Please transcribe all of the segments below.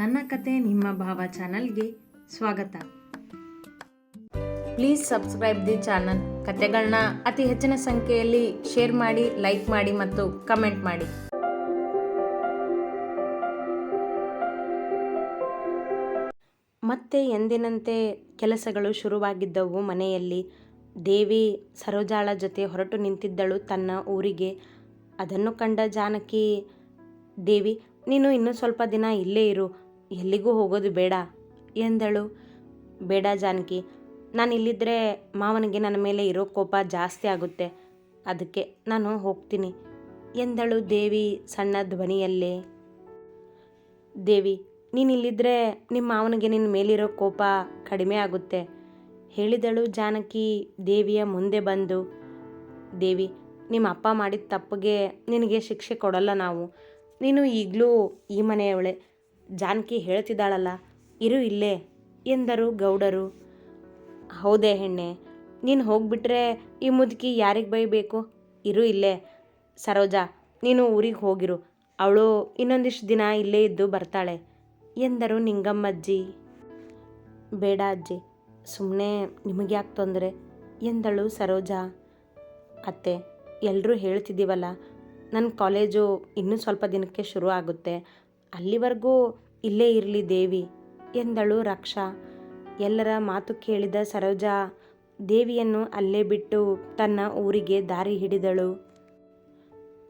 ನನ್ನ ಕತೆ ನಿಮ್ಮ ಭಾವ ಚಾನಲ್ಗೆ ಸ್ವಾಗತ. Please subscribe the channel. ಕತೆಗಳನ್ನ ಅತಿ ಹೆಚ್ಚಿನ ಸಂಖ್ಯೆಯಲ್ಲಿ ಶೇರ್ ಮಾಡಿ, ಲೈಕ್ ಮಾಡಿ ಮತ್ತು ಕಮೆಂಟ್ ಮಾಡಿ. ಮತ್ತೆ ಎಂದಿನಂತೆ ಕೆಲಸಗಳು ಶುರುವಾಗಿದ್ದವು ಮನೆಯಲ್ಲಿ. ದೇವಿ ಸರೋಜಾಳ ಜೊತೆ ಹೊರಟು ನಿಂತಿದ್ದಳು ತನ್ನ ಊರಿಗೆ. ಅದನ್ನು ಕಂಡ ಜಾನಕಿ, ದೇವಿ, ನೀನು ಇನ್ನೂ ಸ್ವಲ್ಪ ದಿನ ಇಲ್ಲೇ ಇರು. ಎಲ್ಲಿಗೂ ಹೋಗೋದು ಬೇಡ ಎಂದಳು. ಬೇಡ ಜಾನಕಿ, ನಾನು ಇಲ್ಲಿದ್ದರೆ ಮಾವನಿಗೆ ನನ್ನ ಮೇಲೆ ಇರೋ ಕೋಪ ಜಾಸ್ತಿ ಆಗುತ್ತೆ. ಅದಕ್ಕೆ ನಾನು ಹೋಗ್ತೀನಿ ಎಂದಳು ದೇವಿ ಸಣ್ಣ ಧ್ವನಿಯಲ್ಲೇ. ದೇವಿ, ನೀನು ಇಲ್ಲಿದ್ದರೆ ನಿಮ್ಮ ಮಾವನಿಗೆ ನಿನ್ನ ಮೇಲಿರೋ ಕೋಪ ಕಡಿಮೆ ಆಗುತ್ತೆ ಹೇಳಿದಳು ಜಾನಕಿ ದೇವಿಯ ಮುಂದೆ ಬಂದು. ದೇವಿ ನಿಮ್ಮ ಅಪ್ಪ ಮಾಡಿದ ತಪ್ಪಿಗೆ ನಿನಗೆ ಶಿಕ್ಷೆ ಕೊಡಲ್ಲ ನಾವು. ನೀನು ಈಗಲೂ ಈ ಮನೆಯವಳೆ. ಜಾನಕಿ ಹೇಳ್ತಿದ್ದಾಳಲ್ಲ, ಇರು ಇಲ್ಲೇ, ಎಂದರು ಗೌಡರು. ಹೌದೇ ಹೆಣ್ಣೆ, ನೀನು ಹೋಗ್ಬಿಟ್ರೆ ಈ ಮುದುಕಿ ಯಾರಿಗೆ ಬೈಬೇಕು? ಇರು ಇಲ್ಲೇ, ಸರೋಜಾ, ನೀನು ಊರಿಗೆ ಹೋಗಿರು, ಅವಳು ಇನ್ನೊಂದಿಷ್ಟು ದಿನ ಇಲ್ಲೇ ಇದ್ದು ಬರ್ತಾಳೆ, ಎಂದರು ನಿಂಗಮ್ಮಜ್ಜಿ. ಬೇಡ ಅಜ್ಜಿ ಸುಮ್ಮನೆ ನಿಮಗೆ ಯಾಕೆ ತೊಂದರೆ? ಎಂದಳು ಸರೋಜಾ. ಅತ್ತೆ ಎಲ್ಲರೂ ಹೇಳ್ತಿದ್ದೀವಲ್ಲ ನನ್ನ ಕಾಲೇಜು ಇನ್ನೂ ಸ್ವಲ್ಪ ದಿನಕ್ಕೆ ಶುರು ಆಗುತ್ತೆ ಅಲ್ಲಿವರೆಗೂ ಇಲ್ಲೇ ಇರಲಿ ದೇವಿ ಎಂದಳು ರಕ್ಷಾ. ಎಲ್ಲರ ಮಾತು ಕೇಳಿದ ಸರೋಜಾ ದೇವಿಯನ್ನು ಅಲ್ಲೇ ಬಿಟ್ಟು ತನ್ನ ಊರಿಗೆ ದಾರಿ ಹಿಡಿದಳು.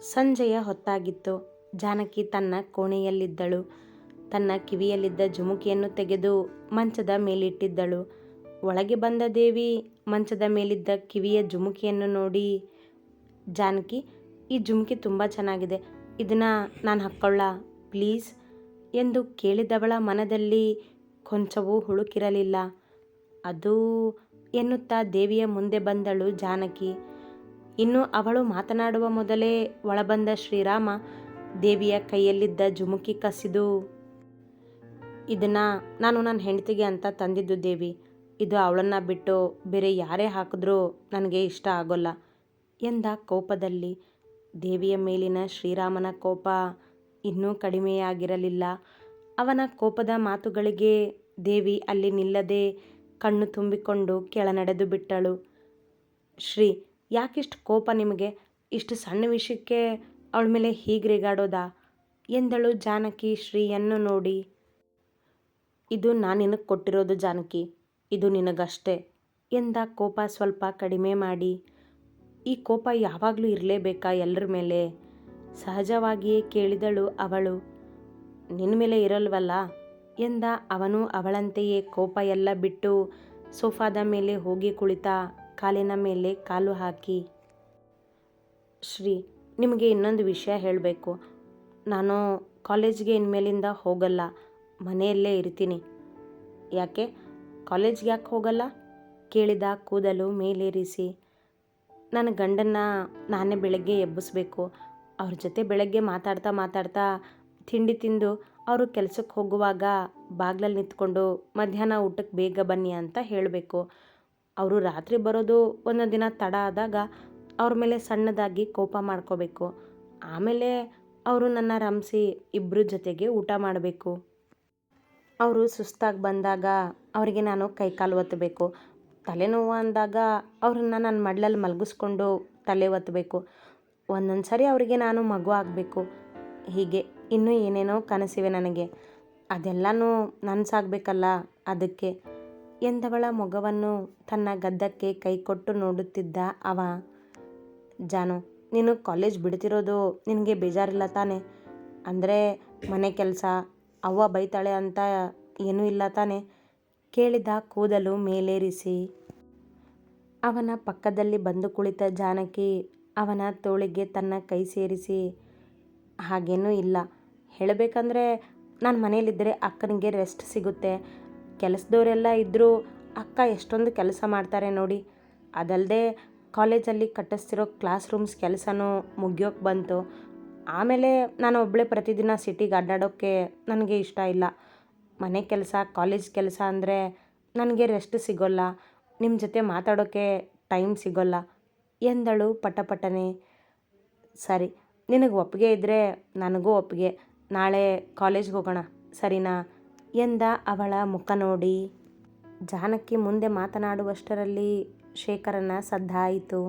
ಸಂಜೆಯ ಹೊತ್ತಾಗಿತ್ತು. ಜಾನಕಿ ತನ್ನ ಕೋಣೆಯಲ್ಲಿದ್ದಳು. ತನ್ನ ಕಿವಿಯಲ್ಲಿದ್ದ ಜುಮುಕಿಯನ್ನು ತೆಗೆದು ಮಂಚದ ಮೇಲಿಟ್ಟಿದ್ದಳು. ಒಳಗೆ ಬಂದ ದೇವಿ ಮಂಚದ ಮೇಲಿದ್ದ ಕಿವಿಯ ಜುಮುಕಿಯನ್ನು ನೋಡಿ, ಜಾನಕಿ, ಈ ಜುಮುಕಿ ತುಂಬ ಚೆನ್ನಾಗಿದೆ. ಇದನ್ನು ನಾನು ಹಾಕ್ಕೊಳ್ಳ ಪ್ಲೀಸ್ ಎಂದು ಕೇಳಿದವಳ ಮನದಲ್ಲಿ ಕೊಂಚವೂ ಹುಳುಕಿರಲಿಲ್ಲ. ಅದು, ಎನ್ನುತ್ತಾ ದೇವಿಯ ಮುಂದೆ ಬಂದಳು ಜಾನಕಿ. ಇನ್ನು ಅವಳು ಮಾತನಾಡುವ ಮೊದಲೇ ಒಳಬಂದ ಶ್ರೀರಾಮ ದೇವಿಯ ಕೈಯಲ್ಲಿದ್ದ ಜುಮುಕಿ ಕಸಿದು, ಇದನ್ನ ನಾನು ನನ್ನ ಹೆಂಡತಿಗೆ ಅಂತ ತಂದಿದ್ದು ದೇವಿ. ಇದು ಅವಳನ್ನು ಬಿಟ್ಟು ಬೇರೆ ಯಾರೇ ಹಾಕಿದ್ರೂ ನನಗೆ ಇಷ್ಟ ಆಗೋಲ್ಲ ಎಂದ ಕೋಪದಲ್ಲಿ. ದೇವಿಯ ಮೇಲಿನ ಶ್ರೀರಾಮನ ಕೋಪ ಇನ್ನೂ ಕಡಿಮೆಯಾಗಿರಲಿಲ್ಲ. ಅವನ ಕೋಪದ ಮಾತುಗಳಿಗೆ ದೇವಿ ಅಲ್ಲಿ ನಿಲ್ಲದೆ ಕಣ್ಣು ತುಂಬಿಕೊಂಡು ಕೆಳನಡೆದು ಬಿಟ್ಟಳು. ಶ್ರೀ, ಯಾಕಿಷ್ಟು ಕೋಪ ನಿಮಗೆ? ಇಷ್ಟು ಸಣ್ಣ ವಿಷಯಕ್ಕೆ ಅವಳ ಮೇಲೆ ಹೀಗೆ ರೇಗಾಡೋದಾ? ಎಂದಳು ಜಾನಕಿ ಶ್ರೀಯನ್ನು ನೋಡಿ. ಇದು ನಾನು ನಿನಗೆ ಕೊಟ್ಟಿರೋದು ಜಾನಕಿ, ಇದು ನಿನಗಷ್ಟೇ ಎಂದ ಕೋಪ ಸ್ವಲ್ಪ ಕಡಿಮೆ ಮಾಡಿ. ಈ ಕೋಪ ಯಾವಾಗಲೂ ಇರಲೇಬೇಕಾ ಎಲ್ಲರ ಮೇಲೆ? ಸಹಜವಾಗಿಯೇ ಕೇಳಿದಳು ಅವಳು ನಿನ್ನ ಮೇಲೆ ಇರಲ್ವಲ್ಲ? ಎಂದ ಅವನು ಅವಳಂತೆಯೇ ಕೋಪ ಎಲ್ಲ ಬಿಟ್ಟು ಸೋಫಾದ ಮೇಲೆ ಹೋಗಿ ಕುಳಿತ, ಕಾಲಿನ ಮೇಲೆ ಕಾಲು ಹಾಕಿ, ಶ್ರೀ, ನಿಮಗೆ ಇನ್ನೊಂದು ವಿಷಯ ಹೇಳಬೇಕು. ನಾನು ಕಾಲೇಜ್ಗೆ ಇನ್ಮೇಲಿಂದ ಹೋಗಲ್ಲ, ಮನೆಯಲ್ಲೇ ಇರ್ತೀನಿ. ಯಾಕೆ? ಕಾಲೇಜ್ಗೆ ಯಾಕೆ ಹೋಗಲ್ಲ? ಕೇಳಿದ ಕೂದಲು ಮೇಲೇರಿಸಿ, ನನ್ನ ಗಂಡನ್ನ ನಾನೇ ಬೆಳಗ್ಗೆ ಎಬ್ಬಿಸ್ಬೇಕು. ಅವ್ರ ಜೊತೆ ಬೆಳಗ್ಗೆ ಮಾತಾಡ್ತಾ ಮಾತಾಡ್ತಾ ತಿಂಡಿ ತಿಂದು ಅವರು ಕೆಲಸಕ್ಕೆ ಹೋಗುವಾಗ ಬಾಗ್ಲಲ್ಲಿ ನಿಂತ್ಕೊಂಡು, ಮಧ್ಯಾಹ್ನ ಊಟಕ್ಕೆ ಬೇಗ ಬನ್ನಿ ಅಂತ ಹೇಳಬೇಕು. ಅವರು ರಾತ್ರಿ ಬರೋದು ಒಂದೊಂದು ದಿನ ತಡ ಆದಾಗ ಅವ್ರ ಮೇಲೆ ಸಣ್ಣದಾಗಿ ಕೋಪ ಮಾಡ್ಕೋಬೇಕು. ಆಮೇಲೆ ಅವರು ನನ್ನ ರಮಿಸಿ ಇಬ್ಬರ ಜೊತೆಗೆ ಊಟ ಮಾಡಬೇಕು. ಅವರು ಸುಸ್ತಾಗಿ ಬಂದಾಗ ಅವರಿಗೆ ನಾನು ಕೈಕಾಲು ಒತ್ತಬೇಕು ತಲೆನೋವು ಅಂದಾಗ ಅವ್ರನ್ನ ನಾನು ಮಡ್ಲಲ್ಲಿ ಮಲಗಿಸ್ಕೊಂಡು ತಲೆ ಒತ್ತಬೇಕು ಒಂದೊಂದು ಸರಿ ಅವರಿಗೆ ನಾನು ಮಗು ಆಗಬೇಕು. ಹೀಗೆ ಇನ್ನೂ ಏನೇನೋ ಕನಸಿವೆ ನನಗೆ. ಅದೆಲ್ಲನೂ ನನಸಾಗಬೇಕಲ್ಲ ಅದಕ್ಕೆ. ಎಂದವಳ ಮೊಗವನ್ನು ತನ್ನ ಗದ್ದಕ್ಕೆ ಕೈ ಕೊಟ್ಟು ನೋಡುತ್ತಿದ್ದ ಅವ. ಜಾನು, ನೀನು ಕಾಲೇಜ್ ಬಿಡ್ತಿರೋದು ನಿನಗೆ ಬೇಜಾರಿಲ್ಲ ತಾನೆ? ಅಂದರೆ ಮನೆ ಕೆಲಸ, ಅವ್ವ ಬೈತಾಳೆ ಅಂತ ಏನೂ ಇಲ್ಲ ತಾನೆ? ಕೇಳಿದ ಕೂದಲು ಮೇಲೇರಿಸಿ. ಅವನ ಪಕ್ಕದಲ್ಲಿ ಬಂದು ಕುಳಿತ ಜಾನಕಿ ಅವನ ತೋಳಿಗೆ ತನ್ನ ಕೈ ಸೇರಿಸಿ, ಹಾಗೇನೂ ಇಲ್ಲ. ಹೇಳಬೇಕಂದ್ರೆ ನಾನು ಮನೇಲಿದ್ದರೆ ಅಕ್ಕನಿಗೆ ರೆಸ್ಟ್ ಸಿಗುತ್ತೆ. ಕೆಲಸದವರೆಲ್ಲ ಇದ್ದರೂ ಅಕ್ಕ ಎಷ್ಟೊಂದು ಕೆಲಸ ಮಾಡ್ತಾರೆ ನೋಡಿ. ಅದಲ್ಲದೆ ಕಾಲೇಜಲ್ಲಿ ಕಟ್ಟಿಸ್ತಿರೋ ಕ್ಲಾಸ್ ರೂಮ್ಸ್ ಕೆಲಸನೂ ಮುಗಿಯೋಕೆ ಬಂತು. ಆಮೇಲೆ ನಾನು ಒಬ್ಬಳೇ ಪ್ರತಿದಿನ ಸಿಟಿಗೆ ಅಡ್ಡಾಡೋಕ್ಕೆ ನನಗೆ ಇಷ್ಟ ಇಲ್ಲ. ಮನೆ ಕೆಲಸ, ಕಾಲೇಜ್ ಕೆಲಸ ಅಂದರೆ ನನಗೆ ರೆಸ್ಟ್ ಸಿಗೋಲ್ಲ. ನಿಮ್ಮ ಜೊತೆ ಮಾತಾಡೋಕ್ಕೆ ಟೈಮ್ ಸಿಗೋಲ್ಲ. ಎಂದಳು ಪಟಪಟನೆ. ಸರಿ, ನಿನಗೆ ಒಪ್ಪಿಗೆ ಇದ್ದರೆ ನನಗೂ ಒಪ್ಪಿಗೆ. ನಾಳೆ ಕಾಲೇಜ್ಗೆ ಹೋಗೋಣ, ಸರಿನಾ? ಎಂದ ಅವಳ ಮುಖ ನೋಡಿ. ಜಾನಕಿ ಮುಂದೆ ಮಾತನಾಡುವಷ್ಟರಲ್ಲಿ ಶೇಖರನ ಸದ್ದಾಯಿತು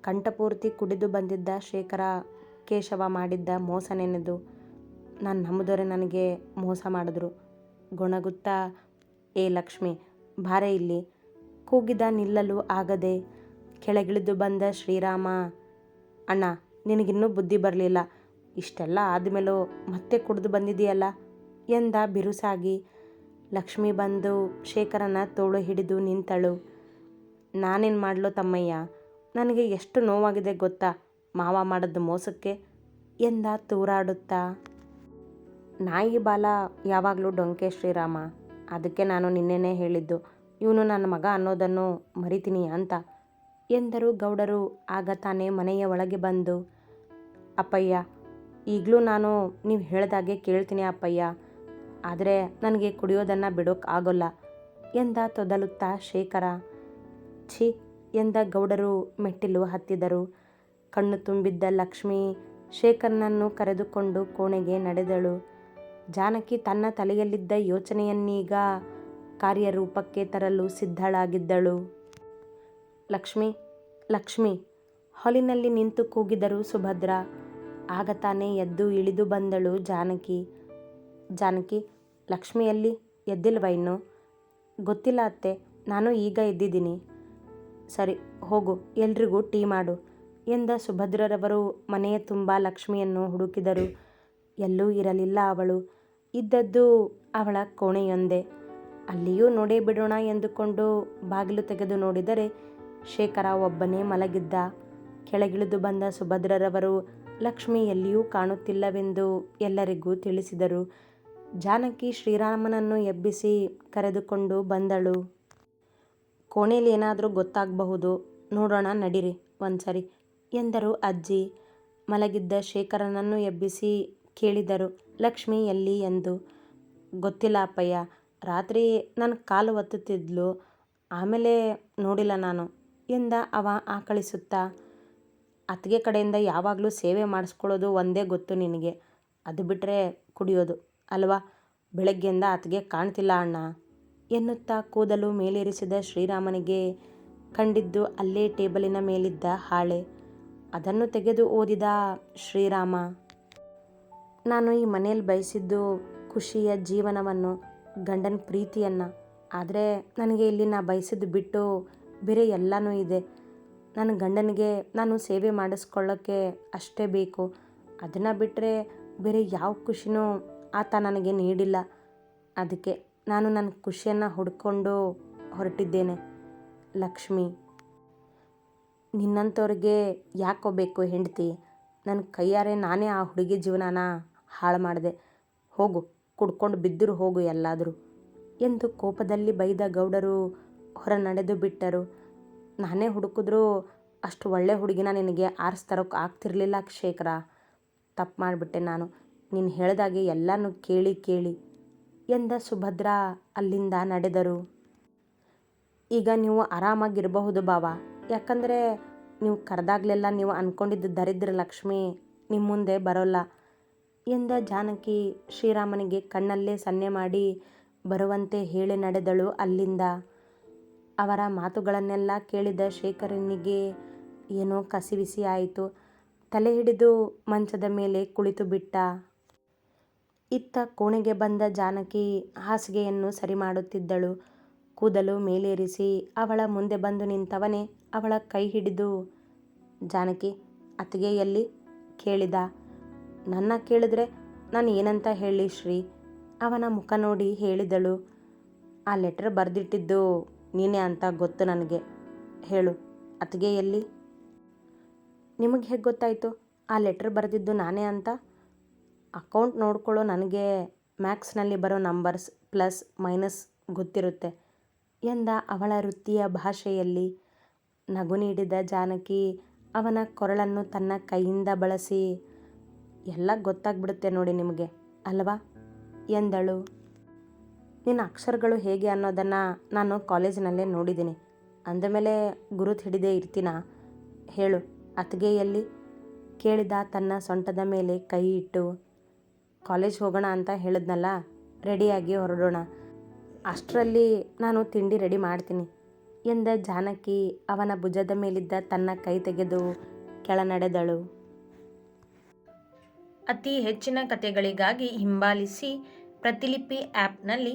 ಕಂಠಪೂರ್ತಿ ಕುಡಿದು ಬಂದಿದ್ದ ಶೇಖರ ಕೇಶವ ಮಾಡಿದ್ದ ಮೋಸ ನೆನೆದು ನಾನು ನಂಬಿದವರೆ ನನಗೆ ಮೋಸ ಮಾಡಿದ್ರು. ಗೊಣಗುತ್ತಾ, ಏ ಲಕ್ಷ್ಮಿ, ಬಾರೆ ಇಲ್ಲಿ. ಕೂಗಿದ ನಿಲ್ಲಲು ಆಗದೆ ಕೆಳಗಿಳಿದು ಬಂದ ಶ್ರೀರಾಮ, ಅಣ್ಣ, ನಿನಗಿನ್ನೂ ಬುದ್ಧಿ ಬರಲಿಲ್ಲ. ಇಷ್ಟೆಲ್ಲ ಆದಮೇಲೂ ಮತ್ತೆ ಕುಡಿದು ಬಂದಿದೆಯಲ್ಲ ಎಂದ ಬಿರುಸಾಗಿ. ಲಕ್ಷ್ಮಿ ಬಂದು ಶೇಖರನ ತೋಳು ಹಿಡಿದು ನಿಂತಳು. ನಾನೇನು ಮಾಡಲು ತಮ್ಮಯ್ಯ? ನನಗೆ ಎಷ್ಟು ನೋವಾಗಿದೆ ಗೊತ್ತಾ? ಮಾವ ಮಾಡಿದ್ದು ಮೋಸಕ್ಕೆ? ಎಂದ ತೂರಾಡುತ್ತಾ. ನಾಯಿ ಬಾಲ ಯಾವಾಗಲೂ ಡೊಂಕೆ ಶ್ರೀರಾಮ. ಅದಕ್ಕೆ ನಾನು ನಿನ್ನೆನೇ ಹೇಳಿದ್ದು. ಇವನು ನನ್ನ ಮಗ ಅನ್ನೋದನ್ನು ಮರಿತೀನಿ ಅಂತ. ಎಂದರು ಗೌಡರು ಆಗ ತಾನೇ ಮನೆಯ ಒಳಗೆ ಬಂದು, ಅಪ್ಪಯ್ಯ, ಈಗಲೂ ನಾನು ನೀವು ಹೇಳ್ದಾಗೆ ಕೇಳ್ತೀನಿ ಅಪ್ಪಯ್ಯ, ಆದರೆ ನನಗೆ ಕುಡಿಯೋದನ್ನು ಬಿಡೋಕೆ ಆಗೋಲ್ಲ ಎಂದ ತೊದಲುತ್ತಾ ಶೇಖರ. ಛಿ ಎಂದ ಗೌಡರು ಮೆಟ್ಟಿಲು ಹತ್ತಿದರು. ಕಣ್ಣು ತುಂಬಿದ್ದ ಲಕ್ಷ್ಮಿ ಶೇಖರ್ನನ್ನು ಕರೆದುಕೊಂಡು ಕೋಣೆಗೆ ನಡೆದಳು. ಜಾನಕಿ ತನ್ನ ತಲೆಯಲ್ಲಿದ್ದ ಯೋಚನೆಯನ್ನೀಗ ಕಾರ್ಯರೂಪಕ್ಕೆ ತರಲು ಸಿದ್ಧಳಾಗಿದ್ದಳು. ಲಕ್ಷ್ಮಿ ಲಕ್ಷ್ಮಿ, ಹಾಲಿನಲ್ಲಿ ನಿಂತು ಕೂಗಿದರು ಸುಭದ್ರ, ಆಗ ತಾನೇ ಎದ್ದು ಇಳಿದು ಬಂದಳು ಜಾನಕಿ. ಜಾನಕಿ ಲಕ್ಷ್ಮಿಯಲ್ಲಿ ಎದ್ದಿಲ್ವ ಇನ್ನು? ಗೊತ್ತಿಲ್ಲ ಅತ್ತೆ, ನಾನು ಈಗ ಎದ್ದಿದ್ದೀನಿ. ಸರಿ, ಹೋಗು, ಎಲ್ರಿಗೂ ಟೀ ಮಾಡು ಎಂದ ಸುಭದ್ರರವರು ಮನೆಯ ತುಂಬ ಲಕ್ಷ್ಮಿಯನ್ನು ಹುಡುಕಿದರು. ಎಲ್ಲೂ ಇರಲಿಲ್ಲ ಅವಳು. ಇದ್ದದ್ದು ಅವಳ ಕೋಣೆಯೊಂದೇ. ಅಲ್ಲಿಯೂ ನೋಡೇ ಬಿಡೋಣ ಎಂದುಕೊಂಡು ಬಾಗಿಲು ತೆಗೆದು ನೋಡಿದರೆ ಶೇಖರ ಒಬ್ಬನೇ ಮಲಗಿದ್ದ. ಕೆಳಗಿಳಿದು ಬಂದ ಸುಭದ್ರರವರು ಲಕ್ಷ್ಮಿ ಎಲ್ಲಿಯೂ ಕಾಣುತ್ತಿಲ್ಲವೆಂದು ಎಲ್ಲರಿಗೂ ತಿಳಿಸಿದರು. ಜಾನಕಿ ಶ್ರೀರಾಮನನ್ನು ಎಬ್ಬಿಸಿ ಕರೆದುಕೊಂಡು ಬಂದಳು. ಕೋಣೆಯಲ್ಲಿ ಏನಾದರೂ ಗೊತ್ತಾಗಬಹುದು. ನೋಡೋಣ, ನಡಿರಿ, ಒಂದ್ಸರಿ ಎಂದರು ಅಜ್ಜಿ. ಮಲಗಿದ್ದ ಶೇಖರನನ್ನು ಎಬ್ಬಿಸಿ ಕೇಳಿದರು ಲಕ್ಷ್ಮಿ ಎಲ್ಲಿ ಎಂದು. ಗೊತ್ತಿಲ್ಲ ಅಪ್ಪಯ್ಯ, ರಾತ್ರಿ ನನ್ನ ಕಾಲು ಒತ್ತುತ್ತಿದ್ಲು. ಆಮೇಲೆ ನೋಡಿಲ್ಲ ನಾನು. ಎಂದ ಅವ ಆಕಳಿಸುತ್ತಾ. ಅತ್ತಿಗೆ ಕಡೆಯಿಂದ ಯಾವಾಗಲೂ ಸೇವೆ ಮಾಡಿಸ್ಕೊಳ್ಳೋದು ಒಂದೇ ಗೊತ್ತು ನಿನಗೆ. ಅದು ಬಿಟ್ಟರೆ ಕುಡಿಯೋದು ಅಲ್ವಾ? ಬೆಳಗ್ಗೆಯಿಂದ ಅತ್ತಿಗೆ ಕಾಣ್ತಿಲ್ಲ ಅಣ್ಣ. ಎನ್ನುತ್ತಾ ಕೂದಲು ಮೇಲೇರಿಸಿದ ಶ್ರೀರಾಮನಿಗೆ ಕಂಡಿದ್ದು ಅಲ್ಲೇ ಟೇಬಲಿನ ಮೇಲಿದ್ದ ಹಾಳೆ. ಅದನ್ನು ತೆಗೆದು ಓದಿದ ಶ್ರೀರಾಮ, ನಾನು ಈ ಮನೆಯಲ್ಲಿ ಬಯಸಿದ್ದು ಖುಷಿಯ ಜೀವನವನ್ನು, ಗಂಡನ ಪ್ರೀತಿಯನ್ನು. ಆದರೆ ನನಗೆ ಇಲ್ಲಿ ನಾ ಬಯಸಿದ್ದು ಬಿಟ್ಟು ಬೇರೆ ಎಲ್ಲನೂ ಇದೆ. ನನ್ನ ಗಂಡನಿಗೆ ನಾನು ಸೇವೆ ಮಾಡಿಸ್ಕೊಳ್ಳೋಕ್ಕೆ ಅಷ್ಟೇ ಬೇಕು. ಅದನ್ನು ಬಿಟ್ಟರೆ ಬೇರೆ ಯಾವ ಖುಷಿನೂ ಆತ ನನಗೆ ನೀಡಿಲ್ಲ. ಅದಕ್ಕೆ ನಾನು ನನ್ನ ಖುಷಿಯನ್ನು ಹುಡ್ಕೊಂಡು ಹೊರಟಿದ್ದೇನೆ. ಲಕ್ಷ್ಮಿ ನಿನ್ನಂಥವ್ರಿಗೆ ಯಾಕೋ ಬೇಕು ಹೆಂಡತಿ? ನನ್ನ ಕೈಯಾರೆ ನಾನೇ ಆ ಹುಡುಗಿ ಜೀವನನ ಹಾಳು ಮಾಡಿದೆ. ಹೋಗು, ಕುಡ್ಕೊಂಡು ಬಿದ್ದರು ಹೋಗು ಎಲ್ಲಾದರೂ. ಎಂದು ಕೋಪದಲ್ಲಿ ಬೈದ ಗೌಡರು ಹೊರ ನಡೆದು ಬಿಟ್ಟರು. ನಾನೇ ಹುಡುಕಿದ್ರೂ ಅಷ್ಟು ಒಳ್ಳೆ ಹುಡುಗಿನ ನಿನಗೆ ಆರಿಸ್ತರೋಕೆ ಆಗ್ತಿರ್ಲಿಲ್ಲ ಶೇಖರ ತಪ್ಪು ಮಾಡಿಬಿಟ್ಟೆ ನಾನು. ನೀನು ಹೇಳಿದಾಗೆ ಎಲ್ಲನೂ ಕೇಳಿ ಕೇಳಿ ಎಂದ ಸುಭದ್ರ ಅಲ್ಲಿಂದ ನಡೆದರು. ಈಗ ನೀವು ಆರಾಮಾಗಿರಬಹುದು ಬಾವ. ಯಾಕಂದರೆ ನೀವು ಕರೆದಾಗಲೆಲ್ಲ ನೀವು ಅಂದ್ಕೊಂಡಿದ್ದು ದರಿದ್ರ ಲಕ್ಷ್ಮಿ ನಿಮ್ಮ ಮುಂದೆ ಬರೋಲ್ಲ. ಎಂದ ಜಾನಕಿ ಶ್ರೀರಾಮನಿಗೆ ಕಣ್ಣಲ್ಲೇ ಸನ್ನೆ ಮಾಡಿ ಬರುವಂತೆ ಹೇಳಿ ನಡೆದಳು ಅಲ್ಲಿಂದ. ಅವರ ಮಾತುಗಳನ್ನೆಲ್ಲ ಕೇಳಿದ ಶೇಖರನಿಗೆ ಏನೋ ಕಸಿವಿಸಿ ಆಯಿತು. ತಲೆ ಹಿಡಿದು ಮಂಚದ ಮೇಲೆ ಕುಳಿತು ಬಿಟ್ಟ. ಇತ್ತ ಕೋಣೆಗೆ ಬಂದ ಜಾನಕಿ ಹಾಸಿಗೆಯನ್ನು ಸರಿ ಮಾಡುತ್ತಿದ್ದಳು. ಕೂದಲು ಮೇಲೇರಿಸಿ ಅವಳ ಮುಂದೆ ಬಂದು ನಿಂತವನೇ ಅವಳ ಕೈ ಹಿಡಿದು ಜಾನಕಿ, ಅತ್ತಿಗೆ ಎಲ್ಲಿ? ಕೇಳಿದ. ನನ್ನ ಕೇಳಿದ್ರೆ ನಾನು ಏನಂತ ಹೇಳಿ ಶ್ರೀ? ಅವನ ಮುಖ ನೋಡಿ ಹೇಳಿದಳು. ಆ ಲೆಟ್ರ್ ಬರೆದಿಟ್ಟಿದ್ದು ನೀನೇ ಅಂತ ಗೊತ್ತು ನನಗೆ. ಹೇಳು, ಅತ್ತಿಗೆ ಎಲ್ಲಿ? ನಿಮಗೆ ಹೇಗೆ ಗೊತ್ತಾಯಿತು? ಆ ಲೆಟ್ರ್ ಬರೆದಿದ್ದು ನಾನೇ ಅಂತ? ಅಕೌಂಟ್ ನೋಡ್ಕೊಳ್ಳೋ ನನಗೆ ಮ್ಯಾಕ್ಸ್ನಲ್ಲಿ ಬರೋ ನಂಬರ್ಸ್ ಪ್ಲಸ್ ಮೈನಸ್ ಗೊತ್ತಿರುತ್ತೆ. ಎಂದ ಅವಳ ವೃತ್ತಿಯ ಭಾಷೆಯಲ್ಲಿ ನಗು ನೀಡಿದ ಜಾನಕಿ ಅವನ ಕೊರಳನ್ನು ತನ್ನ ಕೈಯಿಂದ ಬಳಸಿ, ಎಲ್ಲ ಗೊತ್ತಾಗ್ಬಿಡುತ್ತೆ ನೋಡಿ ನಿಮಗೆ, ಅಲ್ವಾ? ಎಂದಳು. ನಿನ್ನ ಅಕ್ಷರಗಳು ಹೇಗೆ ಅನ್ನೋದನ್ನು ನಾನು ಕಾಲೇಜಿನಲ್ಲೇ ನೋಡಿದ್ದೀನಿ. ಅಂದಮೇಲೆ ಗುರುತು ಹಿಡಿದೇ ಇರ್ತೀನಾ? ಹೇಳು, ಅತ್ತಿಗೆಯಲ್ಲಿ ಕೇಳಿದ ತನ್ನ ಸೊಂಟದ ಮೇಲೆ ಕೈ ಇಟ್ಟು, ಕಾಲೇಜ್ ಹೋಗೋಣ ಅಂತ ಹೇಳಿದ್ನಲ್ಲ, ರೆಡಿಯಾಗಿ ಹೊರಡೋಣ. ಅಷ್ಟರಲ್ಲಿ ನಾನು ತಿಂಡಿ ರೆಡಿ ಮಾಡ್ತೀನಿ, ಎಂದ ಜಾನಕಿ ಅವನ ಭುಜದ ಮೇಲಿದ್ದ ತನ್ನ ಕೈ ತೆಗೆದು ಕೆಳ ನಡೆದಳು ಅತಿ ಹೆಚ್ಚಿನ ಕಥೆಗಳಿಗಾಗಿ ಹಿಂಬಾಲಿಸಿ ಪ್ರತಿಲಿಪಿ ಆ್ಯಪ್ನಲ್ಲಿ